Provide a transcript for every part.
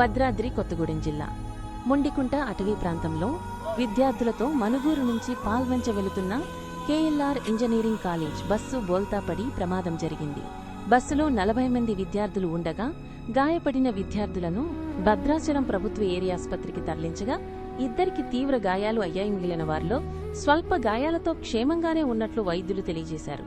భద్రాద్రి కొత్తగూడెం జిల్లా. ముండికుంట అటవీ ప్రాంతంలో విద్యార్థులతో మనుగూరు నుంచి పాల్వంచ వెళుతున్న కేఎల్ఆర్ ఇంజనీరింగ్ కాలేజ్ బస్సు బోల్తాపడి ప్రమాదం జరిగింది. బస్సులో నలభై మంది విద్యార్థులు ఉండగా గాయపడిన విద్యార్థులను భద్రాచలం ప్రభుత్వ ఏరియా ఆసుపత్రికి తరలించగా ఇద్దరికి తీవ్ర గాయాలు అయ్యాయి. మిగిలిన వారిలో స్వల్ప గాయాలతో క్షేమంగానే ఉన్నట్లు వైద్యులు తెలియజేశారు.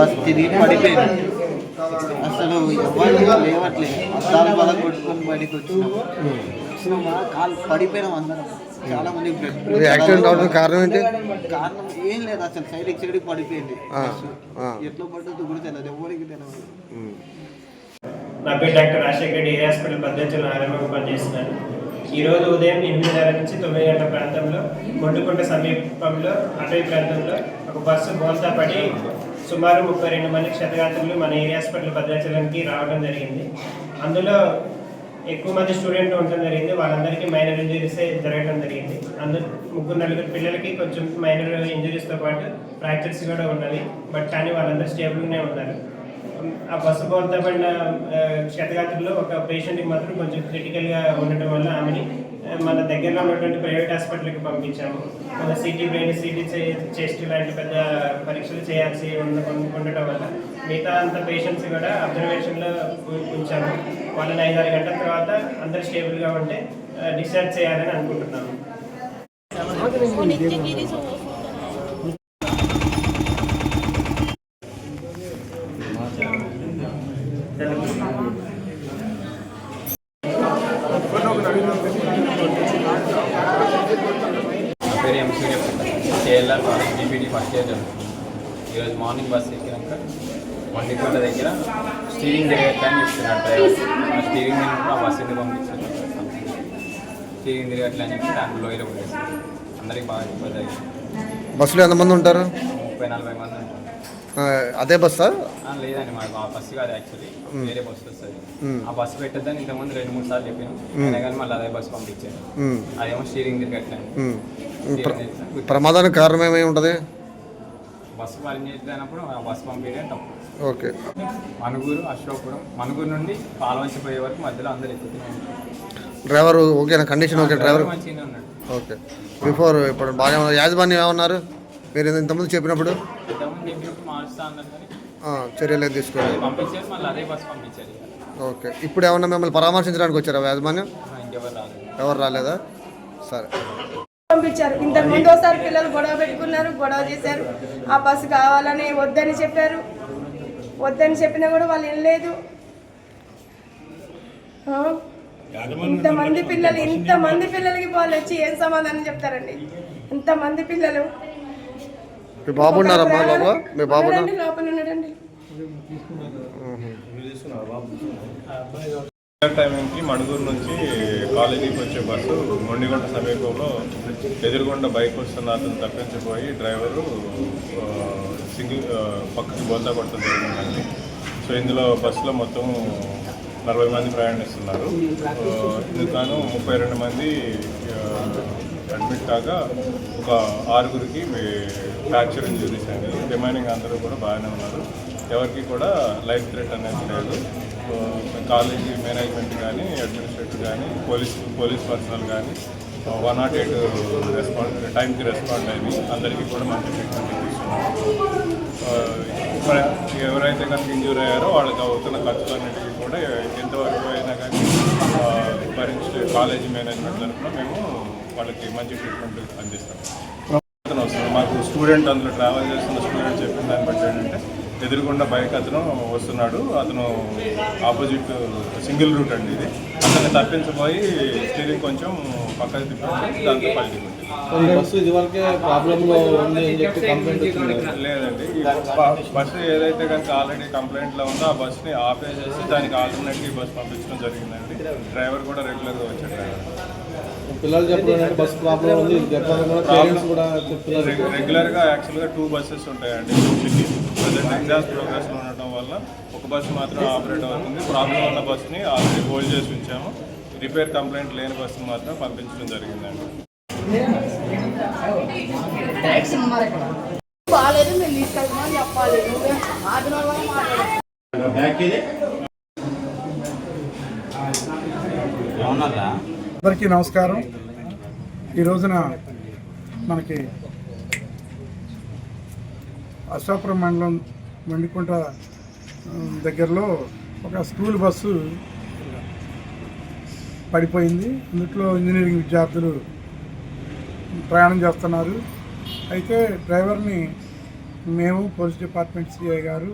బస్ తిరిగి పడిపోయింది. అసలు ఎవరు లేవట్లేదు అద్దాల బల కొట్టుకొని బయటకు వచ్చినాం. కాలు పడిపోయినాం అందరం. చాలా మంది యాక్సిడెంట్ అవడానికి కారణం ఏంటి? కారణం ఏం లేదు అసలు. సైడ్కి సైడ్కి పడిపోయింది. ఎట్లా పడ్డదో కూడా తెలియదు. ఎవరికి తెలియదు. నా పేరు డాక్టర్ రాజశేఖర్ రెడ్డి. ఏ హాస్పిటల్ భద్రాచలం ఆరంభంగా పనిచేస్తున్నాను. ఈ రోజు ఉదయం ఎనిమిదిన్నర నుంచి తొమ్మిది గంటల ప్రాంతంలో మొండుకుంట సమీపంలో అటవీ ప్రాంతంలో ఒక బస్సు బోల్తా పడి సుమారు ముప్పై రెండు మంది క్షతగాత్రులు మన ఏరియా హాస్పిటల్ భద్రాచలంకి రావడం జరిగింది. అందులో ఎక్కువ మంది స్టూడెంట్ ఉండడం జరిగింది. వాళ్ళందరికీ మైనర్ ఇంజరీస్ జరగడం జరిగింది. అందరు ముగ్గురు నలుగురు పిల్లలకి కొంచెం మైనర్ ఇంజరీస్తో పాటు ఫ్రాక్చర్స్ కూడా ఉన్నవి. బట్ కానీ వాళ్ళందరూ స్టేబుల్గానే ఉన్నారు. ఆ బస్సు బోల్తా పడిన క్షతగాత్రుల్లో ఒక పేషెంట్కి మాత్రం కొంచెం క్రిటికల్గా ఉండటం వల్ల ఆమెని మన దగ్గరలో ఉన్నటువంటి ప్రైవేట్ హాస్పిటల్కి పంపించాము. మన సిటీ బ్రెయిన్ సిటీ చెస్ట్ లాంటి పెద్ద పరీక్షలు చేయాల్సి ఉండటం వల్ల మిగతా అంత పేషెంట్స్ కూడా అబ్జర్వేషన్లో ఉంచాము. వాళ్ళని ఐదారు గంటల తర్వాత అందరు స్టేబుల్గా ఉంటే డిశ్చార్జ్ చేయాలని అనుకుంటున్నాము పేరు ఎం సూర్యప్రకాష్ కేఎల్ఆర్ కాలేజ్ చదువుతున్నాను ఈరోజు మార్నింగ్ బస్ ఎక్కినాక వండికొండ దగ్గర స్టీరింగ్ తిరగట్లే అని చెప్తున్నాడు డ్రైవర్. ఆ స్టీరింగ్ ఆ బస్సు ఎందుకు పంపించాను? స్టీరింగ్ అని చెప్పి దాంట్లో లోయలో పడేసాను అందరికి బాగా ఇబ్బంది బస్సులో ఎంతమంది ఉంటారు? ముప్పై నలభై మంది ఉంటారు. అదే బస్సా? ఆ, లేదండి మాకు ఆ బస్సు కాదు యాక్చువల్లీ. వేరే బస్సు వస్తుంది. ఆ బస్సు పెట్టద్దని ఇంతకుముందు రెండు మూడు సార్లు చెప్పాను. అయినా కానీ మళ్ళీ అదే బస్సు పంపించాను ఉమ్, అదేమో స్టీరింగ్ తిరగట్లే ఉమ్. స్టీరింగ్ ప్ర- తిరిగితే ప్రమాదానికి కారణం ఏమై ఉంటుంది? బస్సు పనిచేయలేనప్పుడు ఆ బస్సు పంపించడం తప్పు. ఓకే. మనుగూరు అశోకపురం మనుగూరు నుండి పాలవంచి పోయే వరకు మధ్యలో అందరు డ్రైవర్ ఓకేనా? Condition okay driver? మంచిగానే ఉన్నాడు. ఓకే. బిఫోర్ ఇప్పుడు బాగా ఉన్నారు. యాజమాన్యం ఏమన్నారు? మీరు ఇంతకుముందు చెప్పినప్పుడు? ఇంతకుముందు చెప్పినప్పుడు మార్చుతా అన్నారు కానీ ఆ, చర్యలు ఏం తీసుకోలేదు. పంపించారు మళ్ళీ అదే బస్సు పంపించారు ఇక. ఓకే. ఇప్పుడు ఏమన్నా మిమ్మల్ని పరామర్శించడానికి వచ్చారా యాజమాన్యం? ఎవరు రాలేదా? సరే. పంపించారు. ఇంతకు ముందు ఒకసారి పిల్లలు గొడవ పెట్టుకున్నారు గొడవ చేశారు. ఆ బస్సు కావాలని వద్దని చెప్పారు. వద్దని చెప్పినా కూడా వాళ్ళు వినలేదు. ఆ? ఇంతమంది పిల్లలు ఇంతమంది పిల్లలకి వాళ్ళు వచ్చి ఏం సమాధానం చెప్తారండి? ఇంతమంది పిల్లలు. మీ బాబు మీ లోపల ఉన్నాడండి. టైంకి మణుగూరు నుంచి కాలేజీకి వచ్చే బస్సు మొండిగొండ సమీపంలో ఎదురుగుండ బైక్ వస్తున్న అతను తప్పించిపోయి డ్రైవరు సింగిల్ పక్కకి బోల్తా కొట్టడం జరిగిందండి. సో ఇందులో బస్సులో మొత్తం నలభై మంది ప్రయాణిస్తున్నారు. ఆ, ముప్పై రెండు మంది అడ్మిట్ కాగా ఒక ఆరుగురికి ఫ్రాక్చర్ ఇంజురీస్ అండి. రిమైనింగ్ అందరూ కూడా బాగానే ఉన్నారు. ఎవరికి కూడా లైఫ్ థ్రెట్ అనేది లేదు. కాలేజీ మేనేజ్మెంట్ కానీ అడ్మినిస్ట్రేటర్ కానీ పోలీస్ పోలీస్ పర్సనల్ కానీ వన్ నాట్ ఎయిట్ రెస్పాండ్ టైంకి రెస్పాండ్ అయ్యి అందరికీ కూడా మంచి ట్రీట్మెంట్ ఇస్తున్నారు ఎవరైతే కనుక ఇంజూర్ అయ్యారో వాళ్ళకి అవుతున్న ఖర్చులన్నిటికీ కూడా ఎంతవరకు అయినా కానీ ఆ, భరించి కాలేజీ మేనేజ్మెంట్ తరఫున మేము వాళ్ళకి మంచి ట్రీట్మెంట్ అందిస్తాం. అవసరం మాకు స్టూడెంట్ అందులో ట్రావెల్ చేస్తున్న స్టూడెంట్ చెప్పిన దాన్ని బట్టి ఏంటంటే ఎదురుగుండా బైక్ అతను వస్తున్నాడు. అతను ఆపోజిట్ సింగిల్ రూట్ అండి ఇది. అతన్ని తప్పించబోయి స్టీరింగ్ కొంచెం పక్కకి తిప్పించి దాంతో వచ్చింది లేదండి. బస్సు ఏదైతే కనుక ఆల్రెడీ కంప్లైంట్లో ఉందో ఆ బస్సుని ఆపేసేసి దానికి ఆల్టర్నేటివ్ బస్ పంపించడం జరిగిందండి. డ్రైవర్ కూడా రెగ్యులర్గా వచ్చాడు. పిల్లలు చెప్పడం బస్సు ప్రాబ్లం ఉంది. రెగ్యులర్గా యాక్చువల్గా టూ బస్సెస్ ఉంటాయండి. సిటీ ప్రజెంట్ ఎగ్జామ్స్ ప్రోగ్రెస్లో ఉండటం వల్ల ఒక బస్సు మాత్రం ఆపరేట్ అవుతుంది. ప్రాబ్లం ఉన్న బస్సుని ఆల్రెడీ హోల్డ్ చేసి ఉంచాము. రిపేర్ కంప్లైంట్ లేని బస్సుని మాత్రం పంపించడం జరిగిందండి. బాగాలేదు మేము తీసుకెళ్తామని చెప్పాలి నువ్వే ఆదివారం మాట్లాడాలి అందరికీ నమస్కారం. ఈ రోజున మనకి అశ్వాపురం మండలం మండికుంట దగ్గరలో ఒక స్కూల్ బస్సు పడిపోయింది. ఇందులో ఇంజనీరింగ్ విద్యార్థులు ప్రయాణం చేస్తున్నారు. అయితే డ్రైవర్ని మేము పోలీస్ డిపార్ట్మెంట్ సిఐ గారు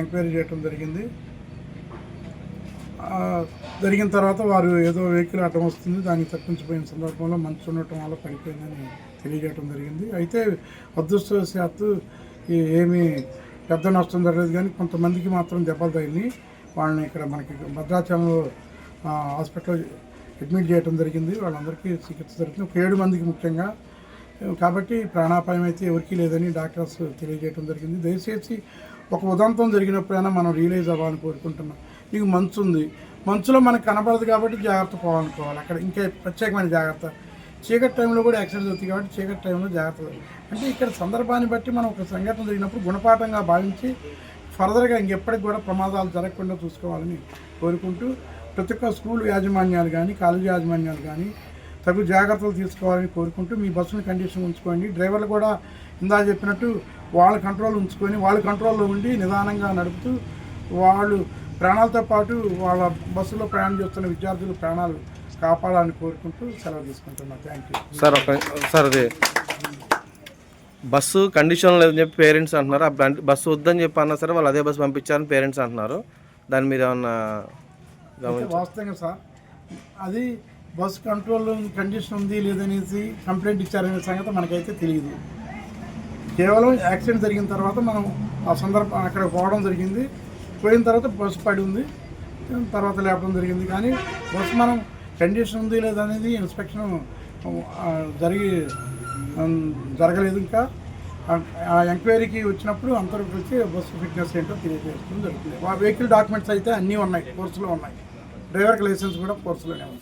ఎంక్వైరీ చేయడం జరిగింది. జరిగిన తర్వాత వారు ఏదో వెహికల్ అడ్డం వస్తుంది దాన్ని తప్పించిపోయిన సందర్భంలో మంచు ఉండటం వల్ల పడిపోయిందని తెలియజేయడం జరిగింది. అయితే అదృష్టవశాత్తు ఏమీ పెద్ద నష్టం జరగలేదు కానీ కొంతమందికి మాత్రం దెబ్బలు తగిలి వాళ్ళని ఇక్కడ మనకి భద్రాచలంలో హాస్పిటల్ హాస్పిటల్లో అడ్మిట్ చేయడం జరిగింది. వాళ్ళందరికీ చికిత్స జరుగుతుంది. ఒక ఏడు మందికి ముఖ్యంగా. కాబట్టి ప్రాణాపాయం అయితే ఎవరికీ లేదని డాక్టర్స్ తెలియజేయడం జరిగింది. దయచేసి ఒక ఉదంతం జరిగినప్పుడైనా మనం రియలైజ్ అవ్వాలని కోరుకుంటున్నాం. నీకు మంచు ఉంది. మంచులో మనకు కనపడదు కాబట్టి జాగ్రత్త పోవాలనుకోవాలి. అక్కడ ఇంకా ప్రత్యేకమైన జాగ్రత్త. చీకటి టైంలో కూడా యాక్సిడెంట్ అవుతుంది కాబట్టి చీకటి టైంలో జాగ్రత్త. అంటే ఇక్కడ సందర్భాన్ని బట్టి మనం ఒక సంఘటన జరిగినప్పుడు గుణపాఠంగా భావించి ఫర్దర్గా ఇంకెప్పటికి కూడా ప్రమాదాలు జరగకుండా చూసుకోవాలని కోరుకుంటూ ప్రతి ఒక్క స్కూల్ యాజమాన్యాలు కానీ కాలేజీ యాజమాన్యాలు కానీ తగు జాగ్రత్తలు తీసుకోవాలని కోరుకుంటూ మీ బస్సుని కండిషన్ ఉంచుకోండి. డ్రైవర్లు కూడా ఇందా చెప్పినట్టు వాళ్ళ కంట్రోల్ ఉంచుకొని వాళ్ళ కంట్రోల్లో ఉండి నిదానంగా నడుపుతూ వాళ్ళు ప్రాణాలతో పాటు వాళ్ళ బస్సులో ప్రయాణం చేస్తున్న విద్యార్థుల ప్రాణాలు కాపాడాలని కోరుకుంటూ సెలవు తీసుకుంటున్నాను. థ్యాంక్ యూ సార్ ఒక సార్ అది బస్సు కండిషన్ లేదని చెప్పి పేరెంట్స్ అంటున్నారు. ఆ బస్సు వద్దని చెప్పి అన్నా సరే వాళ్ళు అదే బస్సు పంపించారని పేరెంట్స్ అంటున్నారు. దాని మీద ఏమన్నా వాస్తవంగా సార్ అది బస్ కంట్రోల్ కండిషన్ ఉంది లేదనేసి కంప్లైంట్ ఇచ్చారనే సంగతి మనకైతే తెలియదు. కేవలం యాక్సిడెంట్ జరిగిన తర్వాత మనం ఆ సందర్భం అక్కడ పోవడం జరిగింది. పోయిన తర్వాత బస్సు పడి ఉంది. తర్వాత లేపడం జరిగింది. కానీ బస్సు మనం కండిషన్ ఉంది లేదనేది ఇన్స్పెక్షన్ జరిగి జరగలేదు ఇంకా. ఆ- ఆ ఎంక్వైరీకి వచ్చినప్పుడు అందరూ కలిసి బస్సు ఫిట్నెస్ ఏంటో తెలియజేయడం జరుగుతుంది. ఆ వెహికల్ డాక్యుమెంట్స్ అయితే అన్నీ ఉన్నాయి. కోర్సులో ఉన్నాయి. డ్రైవర్కి లైసెన్స్ కూడా కోర్సులోనే ఉంది.